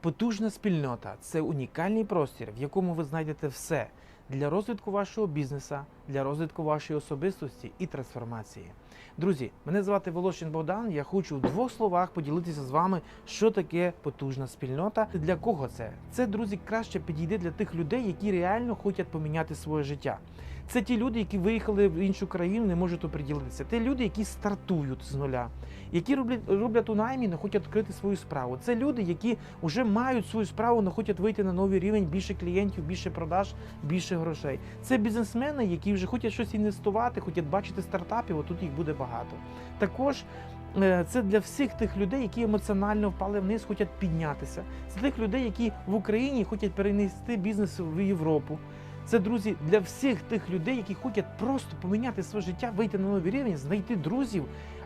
Потужна спільнота це унікальний простір, в якому ви знайдете все для розвитку вашого бізнеса, для розвитку вашої особистості і трансформації. Друзі, мене звати Волошин Богдан. Я хочу в двох словах поділитися з вами, що таке потужна спільнота. Для кого це? Це, друзі, краще підійде для тих людей, які реально хочуть поміняти своє життя. Це ті люди, які виїхали в іншу країну, не можуть оприділитися. Це люди, які стартують з нуля, які роблять, роблять у наймі, не хочуть відкрити свою справу. Це люди, які вже мають свою справу, не хочуть вийти на новий рівень, більше клієнтів, більше продаж, більше грошей. Це бізнесмени, які вже хочуть щось інвестувати, хочуть бачити стартапів, отут їх буде багато. Також е, це для всіх тих людей, які емоціонально впали вниз, хочуть піднятися. Це тих людей, які в Україні хочуть перенести бізнес в Європу. Це друзі для всіх тих людей, які хочуть просто поміняти своє життя, вийти на новий рівень, знайти друзів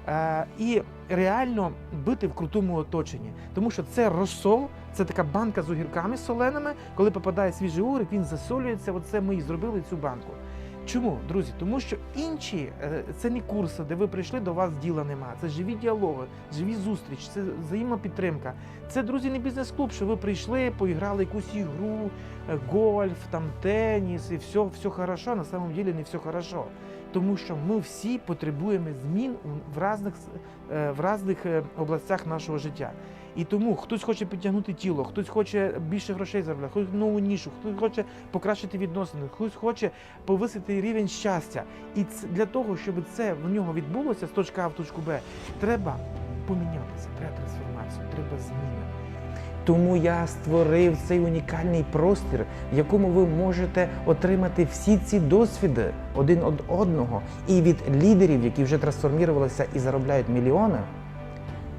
е, і реально бити в крутому оточенні. Тому що це розсол, це така банка з огірками соленими. Коли попадає свіжий огірок, він засолюється. Оце ми і зробили цю банку. Чому, друзі? Тому що інші е, це не курси, де ви прийшли, до вас діла немає. Це живі діалоги, живі зустрічі, це взаємопідтримка. Це, друзі, не бізнес-клуб, що ви прийшли, поіграли якусь ігру, е, гольф, там теніс, і все, все хорошо. На самом деле не все хорошо. Тому що ми всі потребуємо змін в різних, е, в областях нашого життя. І тому хтось хоче підтягнути тіло, хтось хоче більше грошей заробляти, хтось нову нішу, хтось хоче покращити відносини, хтось хоче повисити рівень щастя. І для того, щоб це в нього відбулося з точки А в точку Б, треба помінятися, треба трансформацію, треба зміни. Тому я створив цей унікальний простір, в якому ви можете отримати всі ці досвіди один від одного і від лідерів, які вже трансформувалися і заробляють мільйони.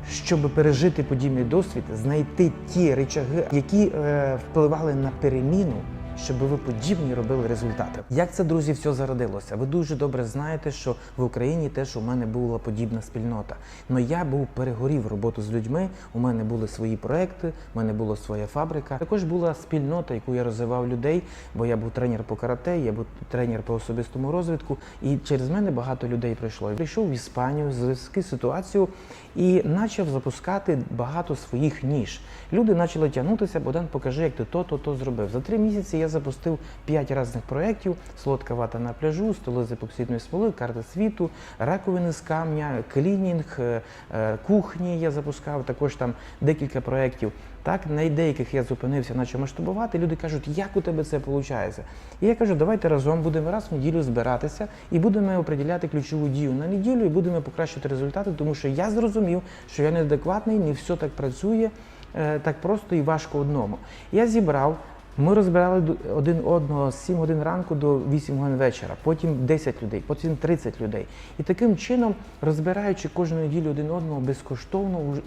Щоб пережити подібний досвід, знайти ті речаги, які е, впливали на переміну, щоб ви подібні робили результати. Як це, друзі, все зародилося? Ви дуже добре знаєте, що в Україні теж у мене була подібна спільнота. Но я був перегорів роботу з людьми. У мене були свої проекти, у мене була своя фабрика. Також була спільнота, яку я розвивав людей, бо я був тренер по карате, я був тренер по особистому розвитку, і через мене багато людей прийшло. Я прийшов в Іспанію, зв'язки ситуацію і почав запускати багато своїх ніж. Люди почали тягнутися, Богдан, покажи, як ти то, то, то зробив. За три місяці я запустив п'ять різних проєктів: солодка вата на пляжу, столи з епоксидної смоли, карта світу, раковини з камня, клінінг, е, е, кухні я запускав, також там декілька проєктів. Так, на деяких я зупинився, почав масштабувати. Люди кажуть, як у тебе це виходить? І я кажу, давайте разом будемо раз в неділю збиратися і будемо определяти ключову дію на неділю і будемо покращувати результати, тому що я зрозумів, що я неадекватний, не все так працює е, так просто і важко одному. Я зібрав. Ми розбирали один одного з 7 годин ранку до 8 годин вечора, потім 10 людей, потім 30 людей. І таким чином, розбираючи кожну неділю один одного безкоштовно,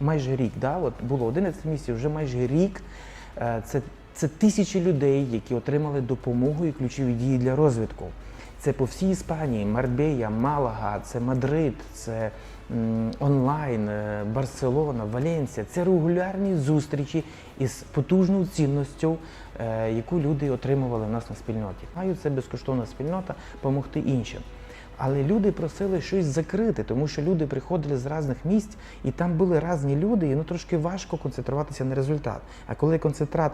майже рік, да? От було 11 місяців, вже майже рік. Е, Це, це тисячі людей, які отримали допомогу і ключові дії для розвитку. Це по всій Іспанії, Марбея, Малага, це Мадрид, це онлайн, е, Барселона, Валенсія. Це регулярні зустрічі із потужною цінністю, е, яку люди отримували в нас на спільноті. Маю це безкоштовна спільнота, допомогти іншим. Але люди просили щось закрити, тому що люди приходили з різних місць, і там були різні люди, і ну трошки важко концентруватися на результат. А коли концентрат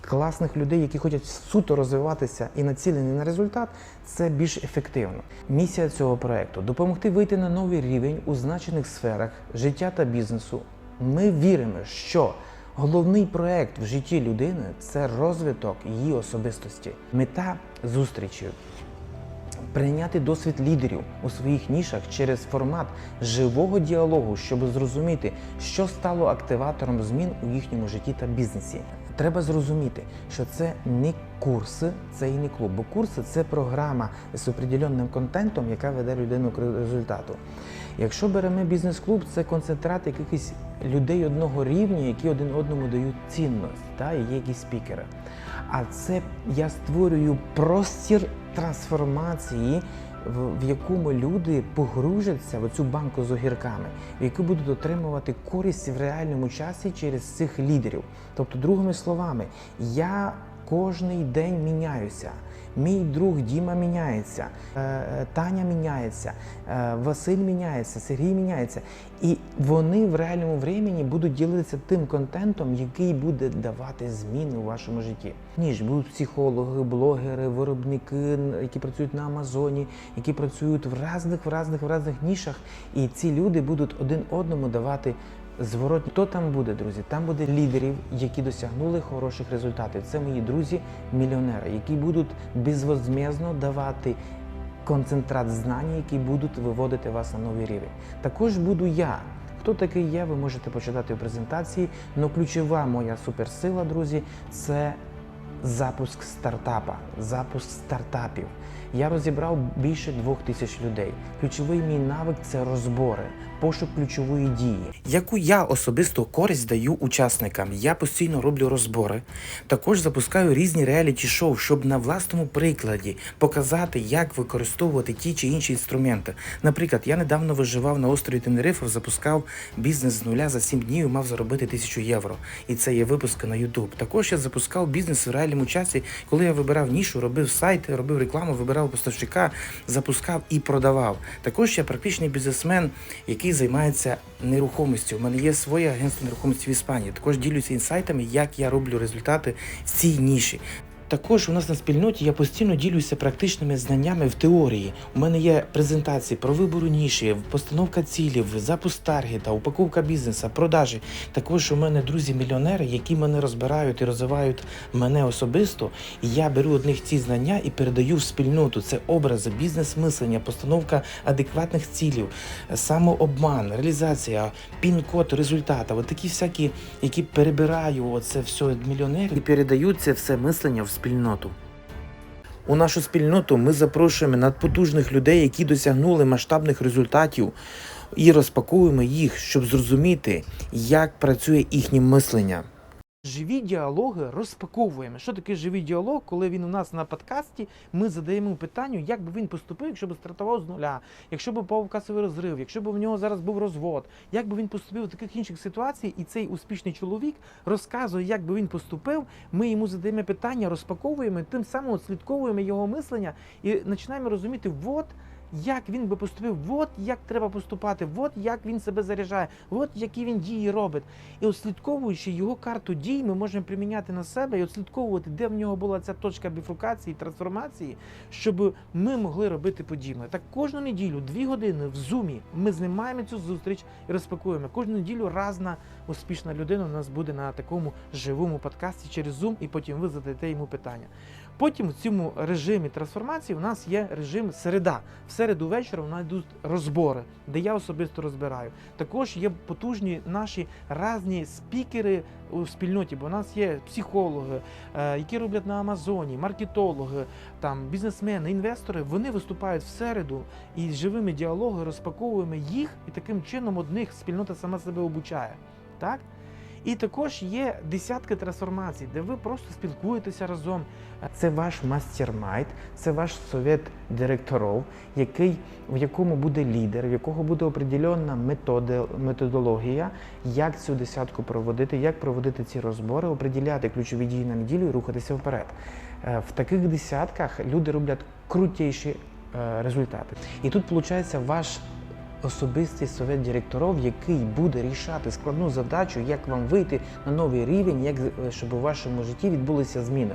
класних людей, які хочуть суто розвиватися і націлені на результат, це більш ефективно. Місія цього проекту допомогти вийти на новий рівень у значених сферах життя та бізнесу. Ми віримо, що головний проект в житті людини це розвиток її особистості. Мета зустрічі прийняти досвід лідерів у своїх нішах через формат живого діалогу, щоб зрозуміти, що стало активатором змін у їхньому житті та бізнесі. Треба зрозуміти, що це не курси, це і не клуб, бо курси це програма з определенним контентом, яка веде людину к результату. Якщо беремо бізнес-клуб, це концентрат якихось людей одного рівня, які один одному дають цінність, та, є якісь спікери. А це я створюю простір трансформації, в, в якому люди погружаться в цю банку з огірками, в яку будуть отримувати користь в реальному часі через цих лідерів. Тобто, другими словами, я кожний день міняюся. Мій друг Діма міняється, е, е, Таня міняється, е, Василь міняється, Сергій міняється. І вони в реальному времені будуть ділитися тим контентом, який буде давати зміни у вашому житті. Ніж будуть психологи, блогери, виробники, які працюють на Амазоні, які працюють в різних, в різних, в різних нішах, і ці люди будуть один одному давати Зворот, хто там буде, друзі? Там буде лідерів, які досягнули хороших результатів. Це мої друзі-мільйонери, які будуть безвозмездно давати концентрат знань, які будуть виводити вас на новий рівень. Також буду я. Хто такий я, ви можете почитати у презентації. але ключова моя суперсила, друзі, це запуск стартапа, запуск стартапів. Я розібрав більше двох тисяч людей. Ключовий мій навик це розбори, пошук ключової дії. Яку я особисто користь даю учасникам? Я постійно роблю розбори. Також запускаю різні реаліті шоу, щоб на власному прикладі показати, як використовувати ті чи інші інструменти. Наприклад, я недавно виживав на острові Тенерифе, запускав бізнес з нуля за 7 днів і мав заробити тисячу євро. І це є випуски на YouTube. Також я запускав бізнес в реальному часі, коли я вибирав нішу, робив сайти, робив рекламу, вибирав поставщика, запускав і продавав. Також я практичний бізнесмен, який займається нерухомістю. У мене є своє агентство нерухомості в Іспанії. Також ділюся інсайтами, як я роблю результати в цій ніші. Також у нас на спільноті я постійно ділюся практичними знаннями в теорії. У мене є презентації про вибору ніші, постановка цілів, запуск таргета, упаковка бізнесу, продажі. Також у мене друзі-мільйонери, які мене розбирають і розвивають мене особисто. І я беру одних ці знання і передаю в спільноту. Це образи, бізнес-мислення, постановка адекватних цілів, самообман, реалізація, пін-код результата. От такі всякі, які перебираю оце все від мільйонерів і передають це все мислення в спільноту. У нашу спільноту ми запрошуємо надпотужних людей, які досягнули масштабних результатів, і розпаковуємо їх, щоб зрозуміти, як працює їхнє мислення. Живі діалоги розпаковуємо. Що таке живий діалог, коли він у нас на подкасті, ми задаємо питання, як би він поступив, якщо б стартував з нуля, якщо б попав в касовий розрив, якщо б в нього зараз був розвод, як би він поступив в таких інших ситуаціях, і цей успішний чоловік розказує, як би він поступив. Ми йому задаємо питання, розпаковуємо, тим самим слідковуємо його мислення і починаємо розуміти, от як він би поступив, от як треба поступати, от як він себе заряджає, от які він дії робить. І от слідковуючи його карту дій, ми можемо приміняти на себе і от де в нього була ця точка біфрукації, трансформації, щоб ми могли робити подібне. Так кожну неділю, дві години в зумі, ми знімаємо цю зустріч і розпакуємо. Кожну неділю разна успішна людина у нас буде на такому живому подкасті через Zoom, і потім ви задаєте йому питання. Потім в цьому режимі трансформації у нас є режим середа. В середу вечора у нас йдуть розбори, де я особисто розбираю. Також є потужні наші різні спікери у спільноті, бо у нас є психологи, е, які роблять на Амазоні, маркетологи, там бізнесмени, інвестори. Вони виступають в середу і з живими діалогами розпаковуємо їх, і таким чином одних спільнота сама себе обучає. Так? І також є десятки трансформацій, де ви просто спілкуєтеся разом. Це ваш мастер-майнд, це ваш совет директорів, який, в якому буде лідер, в якого буде определенна методологія, як цю десятку проводити, як проводити ці розбори, определяти ключові дії на неділю і рухатися вперед. Е, В таких десятках люди роблять крутіші е, результати. І тут виходить ваш особистий совет директорів, який буде рішати складну задачу, як вам вийти на новий рівень, як е, щоб у вашому житті відбулися зміни.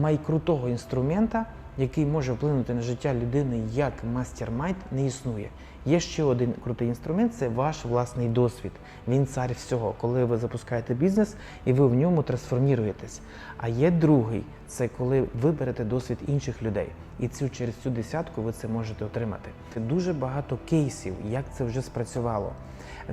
Майкрутого інструмента, який може вплинути на життя людини як мастер-майнд, не існує. Є ще один крутий інструмент це ваш власний досвід. Він цар всього, коли ви запускаєте бізнес і ви в ньому трансформуєтесь. А є другий це коли ви берете досвід інших людей. І цю через цю десятку ви це можете отримати. Це дуже багато кейсів, як це вже спрацювало.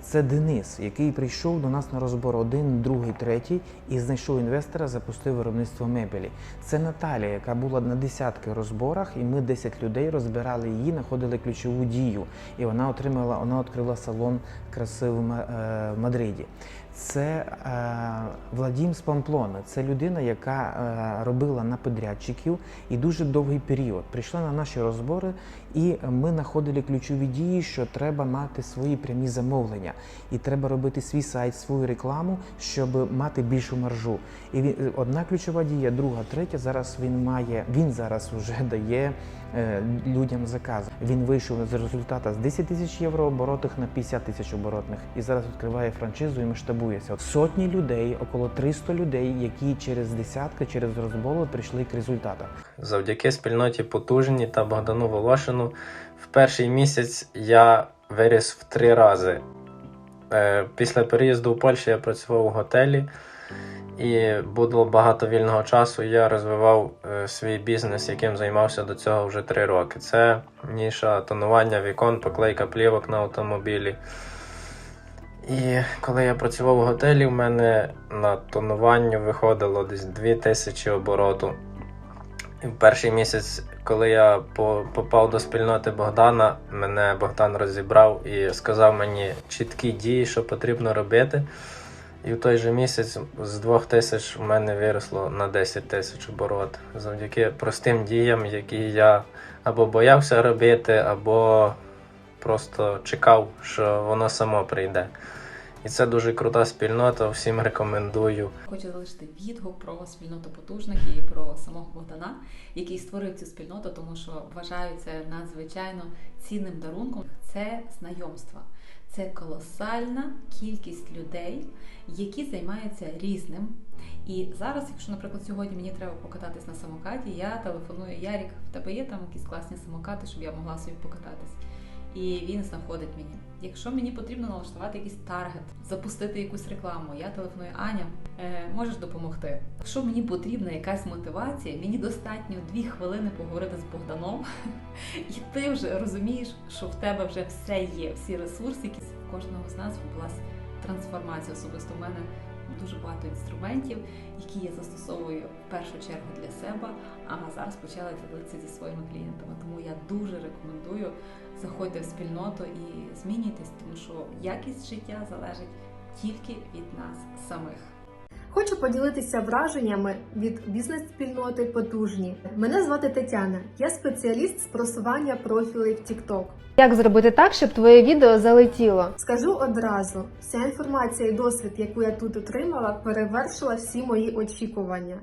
Це Денис, який прийшов до нас на розбор один, другий, третій і знайшов інвестора, запустив виробництво мебелі. Це Наталія, яка була на десятки розборах, і ми 10 людей розбирали її, знаходили ключову дію. І вона отримала, вона відкрила салон краси е, в Мадриді. це е, Владім з Памплона. Це людина, яка е, робила на подрядчиків і дуже довгий період. Прийшла на наші розбори, і ми знаходили ключові дії, що треба мати свої прямі замовлення, і треба робити свій сайт, свою рекламу, щоб мати більшу маржу. І він одна ключова дія, друга, третя. Зараз він має. Він зараз вже дає е, людям заказ. Він вийшов з результата з 10 тисяч євро оборотних на 50 тисяч оборотних і зараз відкриває франшизу і масштабується. От Сотні людей, около 300 людей, які через десятки, через розболи прийшли к результатам. Завдяки спільноті потужні та Богдану Волошину в перший місяць я виріс в три рази. Е, Після переїзду в Польщу я працював у готелі і було багато вільного часу. Я розвивав е, свій бізнес, яким займався до цього вже три роки. Це ніша тонування вікон, поклейка плівок на автомобілі. І коли я працював у готелі, в мене на тонуванню виходило десь 2000 обороту. В перший місяць, коли я попав до спільноти Богдана, мене Богдан розібрав і сказав мені чіткі дії, що потрібно робити. І в той же місяць з 2 тисяч у мене виросло на 10 тисяч оборот. Завдяки простим діям, які я або боявся робити, або просто чекав, що воно само прийде. І це дуже крута спільнота, всім рекомендую. Хочу залишити відгук про спільноту потужних і про самого Богдана, який створив цю спільноту, тому що вважаю це надзвичайно цінним дарунком. Це знайомства, це колосальна кількість людей, які займаються різним. І зараз, якщо, наприклад, сьогодні мені треба покататись на самокаті, я телефоную Ярік, в тебе є там якісь класні самокати, щоб я могла собі покататись. І він знаходить мені. Якщо мені потрібно налаштувати якийсь таргет, запустити якусь рекламу, я телефоную Аня, е, можеш допомогти. Якщо мені потрібна якась мотивація, мені достатньо дві хвилини поговорити з Богданом, і ти вже розумієш, що в тебе вже все є, всі ресурси, які в кожного з нас відбулася трансформація. Особисто в мене дуже багато інструментів, які я застосовую в першу чергу для себе, а зараз почала ділитися зі своїми клієнтами. Тому я дуже рекомендую заходьте в спільноту і змінюйтесь, тому що якість життя залежить тільки від нас самих. Хочу поділитися враженнями від бізнес-спільноти потужні. Мене звати Тетяна. Я спеціаліст з просування профілів TikTok. Як зробити так, щоб твоє відео залетіло? Скажу одразу: вся інформація і досвід, яку я тут отримала, перевершила всі мої очікування.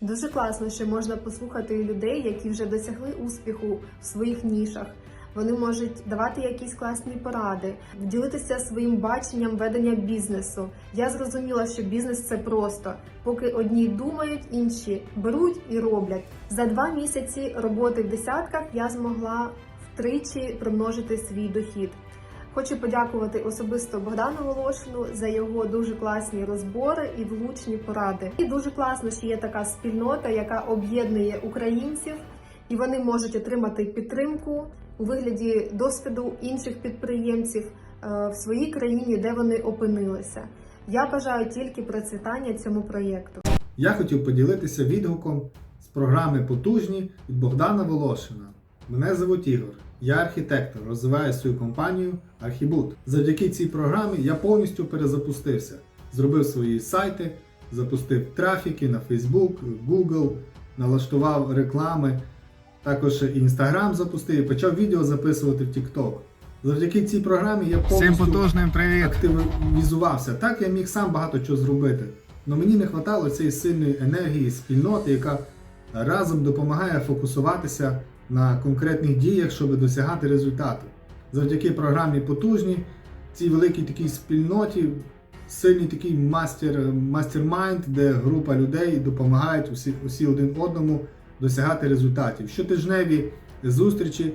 Дуже класно, що можна послухати людей, які вже досягли успіху в своїх нішах. Вони можуть давати якісь класні поради, ділитися своїм баченням ведення бізнесу. Я зрозуміла, що бізнес це просто. Поки одні думають, інші беруть і роблять. За два місяці роботи в десятках я змогла втричі примножити свій дохід. Хочу подякувати особисто Богдану Волошину за його дуже класні розбори і влучні поради. І дуже класно, що є така спільнота, яка об'єднує українців, і вони можуть отримати підтримку у вигляді досвіду інших підприємців е, в своїй країні, де вони опинилися. Я бажаю тільки процвітання цьому проєкту. Я хотів поділитися відгуком з програми Потужні від Богдана Волошина. Мене звуть Ігор. Я архітектор, розвиваю свою компанію Архібут. Завдяки цій програмі я повністю перезапустився. Зробив свої сайти, запустив трафіки на Facebook, Google, налаштував реклами. Також Інстаграм запустив і почав відео записувати в TikTok. Завдяки цій програмі я повністю привіт! активізувався. Так я міг сам багато чого зробити. Але мені не вистачало цієї сильної енергії, спільноти, яка разом допомагає фокусуватися на конкретних діях, щоб досягати результату. Завдяки програмі потужні, цій великій такій спільноті, сильний такий мастер, мастер-майнд, де група людей допомагають усі, усі один одному досягати результатів. Щотижневі зустрічі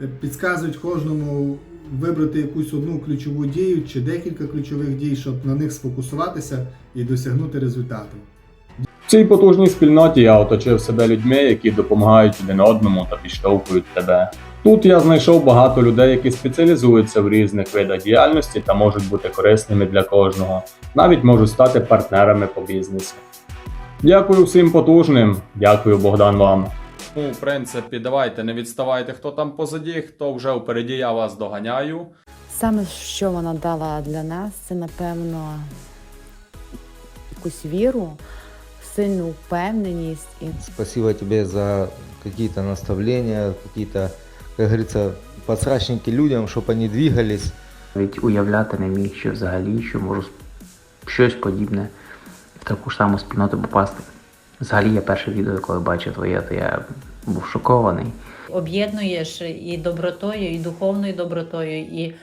е, підказують кожному вибрати якусь одну ключову дію чи декілька ключових дій, щоб на них сфокусуватися і досягнути результату. В цій потужній спільноті я оточив себе людьми, які допомагають один одному та підштовхують тебе. Тут я знайшов багато людей, які спеціалізуються в різних видах діяльності та можуть бути корисними для кожного, навіть можуть стати партнерами по бізнесу. Дякую всім потужним, дякую Богдан вам. Ну, в принципі, давайте не відставайте, хто там позаді, хто вже впереді, я вас доганяю. Саме що вона дала для нас, це напевно якусь віру, сильну впевненість і Спасибо тебе за какие-то наставления, какие-то, как подсрачники людям, чтобы они двигались. Навіть уявляти не міг, що взагалі, що можу щось подібне таку ж саму спільноту попасти. Взагалі, я перше відео, коли бачив твоє, то я був шокований. об'єднуєш і добротою, і духовною добротою, і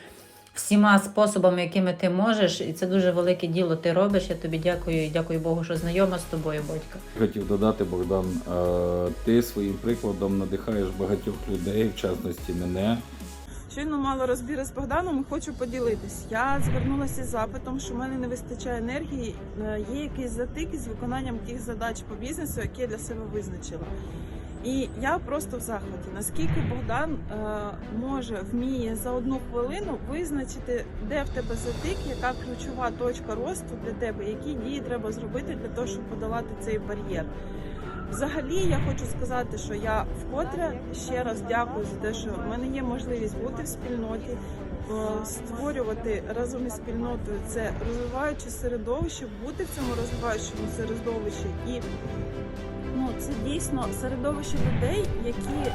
всіма способами, якими ти можеш. І це дуже велике діло ти робиш. Я тобі дякую і дякую Богу, що знайома з тобою, батько. Хотів додати, Богдан, е, ти своїм прикладом надихаєш багатьох людей, в частності мене. Щойно мала розбіри з Богданом хочу поділитись. Я звернулася з запитом, що в мене не вистачає енергії. Е, Є якісь затики з виконанням тих задач по бізнесу, які я для себе визначила. І я просто в захваті. Наскільки Богдан е, може вміє за одну хвилину визначити, де в тебе затик, яка ключова точка росту для тебе, які дії треба зробити для того, щоб подолати цей бар'єр. Взагалі, я хочу сказати, що я вкотре ще раз дякую за те, що в мене є можливість бути в спільноті, е, створювати разом із спільнотою це розвиваюче середовище, бути в цьому розвиваючому середовищі. І ну, це дійсно середовище людей, які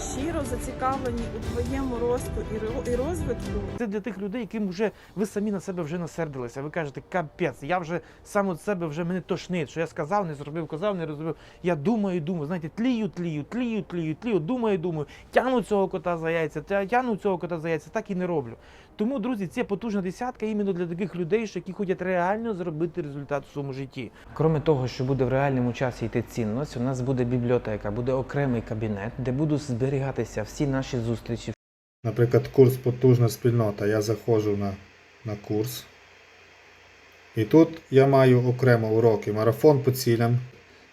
щиро зацікавлені у твоєму росту і ро- і розвитку. Це для тих людей, яким вже ви самі на себе вже насердилися. Ви кажете, капець, я вже сам від себе вже мене тошнить, що я сказав, не зробив, казав, не розробив. Я думаю, думаю. Знаєте, тлію, тлію, тлію, тлію, тлію, думаю, думаю. Тяну цього кота за яйця, тя- тяну цього кота за яйця, так і не роблю. Тому, друзі, це потужна десятка іменно для таких людей, що які хочуть реально зробити результат в своєму житті. Кроме того, що буде в реальному часі йти цінність, у нас буде бібліотека, буде окремий кабінет, де будуть зберігатися всі наші зустрічі, Наприклад, курс потужна спільнота. Я заходжу на, на курс. І тут я маю окремо уроки. Марафон по цілям.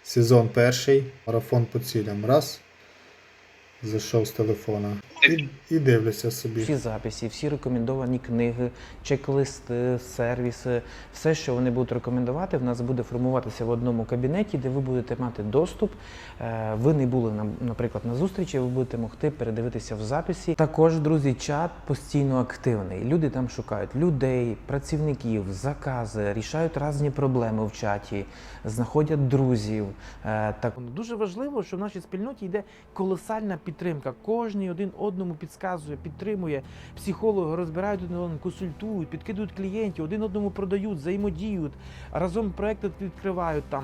Сезон перший. Марафон по цілям. Раз. Зайшов з телефона. І, і дивлюся собі. всі записи, всі рекомендовані книги, чек-листи, сервіси, все, що вони будуть рекомендувати, в нас буде формуватися в одному кабінеті, де ви будете мати доступ. Е, Ви не були на- наприклад на зустрічі, ви будете могти передивитися в записі. Також, друзі, чат постійно активний. Люди там шукають людей, працівників, закази, рішають різні проблеми в чаті, знаходять друзів. Е, Так дуже важливо, що в нашій спільноті йде колосальна підтримка. Кожний один одному підказує, підтримує. Психологи розбирають один одного, консультують, підкидують клієнтів, один одному продають, взаємодіють, разом проекти відкривають там.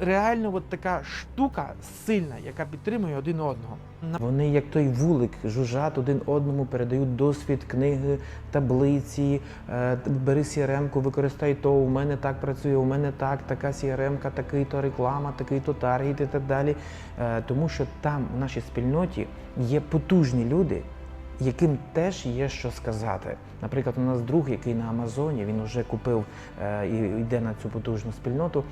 Реально, от така штука сильна, яка підтримує один одного. Вони, як той вулик, жужжать один одному, передають досвід, книги, таблиці. е, Бери CRM-ку, використай то. У мене так працює, у мене так, така CRM-ка, такий-то реклама, такий-то таргет і так далі. Е, Тому що там, в нашій спільноті, є потужні люди, яким теж є що сказати. Наприклад, у нас друг, який на Амазоні, він вже купив е, і йде на цю потужну спільноту.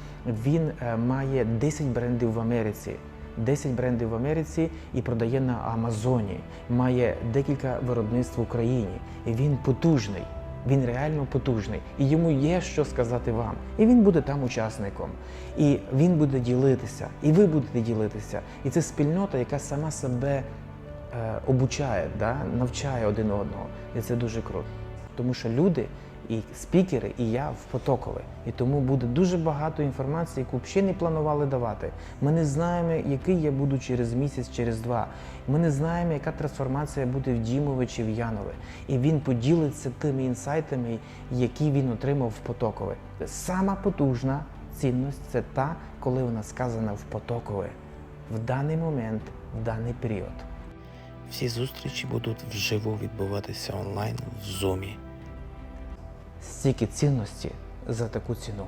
Він е, має 10 брендів в Америці. 10 брендів в Америці і продає на Амазоні. Має декілька виробництв в Україні. І він потужний. Він реально потужний, і йому є що сказати вам. І він буде там учасником. І він буде ділитися, і ви будете ділитися. І це спільнота, яка сама себе обучає, да? навчає один одного. І це дуже круто. Тому що люди, і спікери, і я в потокові. І тому буде дуже багато інформації, яку ще не планували давати. Ми не знаємо, який я буду через місяць, через два. Ми не знаємо, яка трансформація буде в Дімові чи в Янові. І він поділиться тими інсайтами, які він отримав в потокові. Сама потужна цінність це та, коли вона сказана в потокові, в даний момент, в даний період. Всі зустрічі будуть вживу відбуватися онлайн в Зумі. Стільки цінності за таку ціну.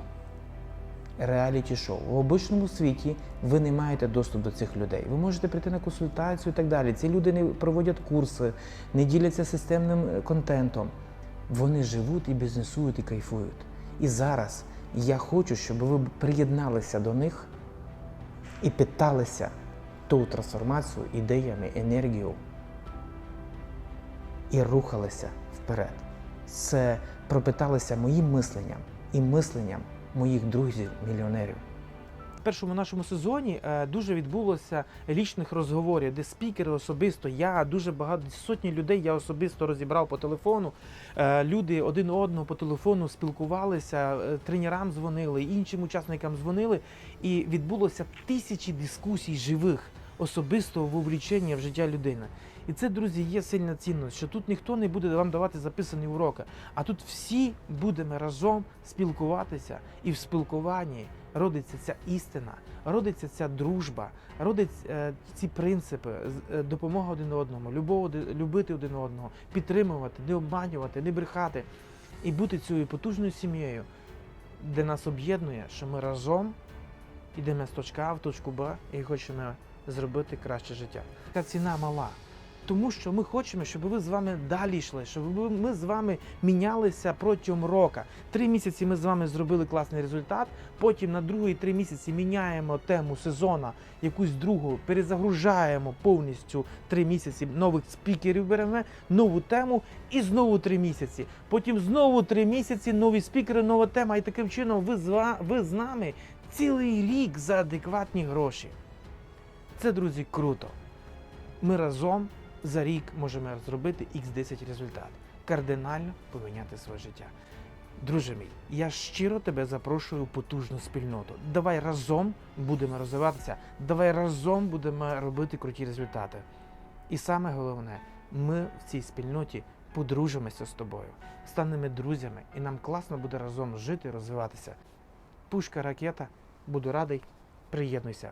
Реаліті шоу. В обичному світі ви не маєте доступ до цих людей. Ви можете прийти на консультацію і так далі. Ці люди не проводять курси, не діляться системним контентом. Вони живуть і бізнесують і кайфують. І зараз я хочу, щоб ви приєдналися до них і питалися ту трансформацію ідеями, енергією і рухалися вперед. Це пропиталося моїм мисленням і мисленням моїх друзів-мільйонерів. В першому нашому сезоні е, дуже відбулося лічних розговорів, де спікери особисто, я дуже багато сотні людей я особисто розібрав по телефону. Е, Люди один одного по телефону спілкувалися, е, тренерам дзвонили, іншим учасникам дзвонили, і відбулося тисячі дискусій живих особистого вовлічення в життя людини. І це, друзі, є сильна цінність, що тут ніхто не буде вам давати записані уроки, а тут всі будемо разом спілкуватися, і в спілкуванні родиться ця істина, родиться ця дружба, родиться е, ці принципи, е, допомога один одному, любов, любити один одного, підтримувати, не обманювати, не брехати і бути цією потужною сім'єю, де нас об'єднує, що ми разом йдемо з точки А в точку Б і хочемо зробити краще життя. Така ціна мала. Тому що ми хочемо, щоб ви з вами далі йшли, щоб ми з вами мінялися протягом року. Три місяці ми з вами зробили класний результат. Потім на другий три місяці міняємо тему сезону, якусь другу, перезагружаємо повністю три місяці нових спікерів. Беремо нову тему і знову три місяці. Потім знову три місяці, нові спікери, нова тема. І таким чином ви з, ви з нами цілий рік за адекватні гроші. Це, друзі, круто. Ми разом за рік можемо зробити X10 результат. Кардинально поміняти своє життя. Друже мій, я щиро тебе запрошую у потужну спільноту. Давай разом будемо розвиватися, давай разом будемо робити круті результати. І саме головне, ми в цій спільноті подружимося з тобою, станемо друзями, і нам класно буде разом жити і розвиватися. Пушка ракета, буду радий, приєднуйся.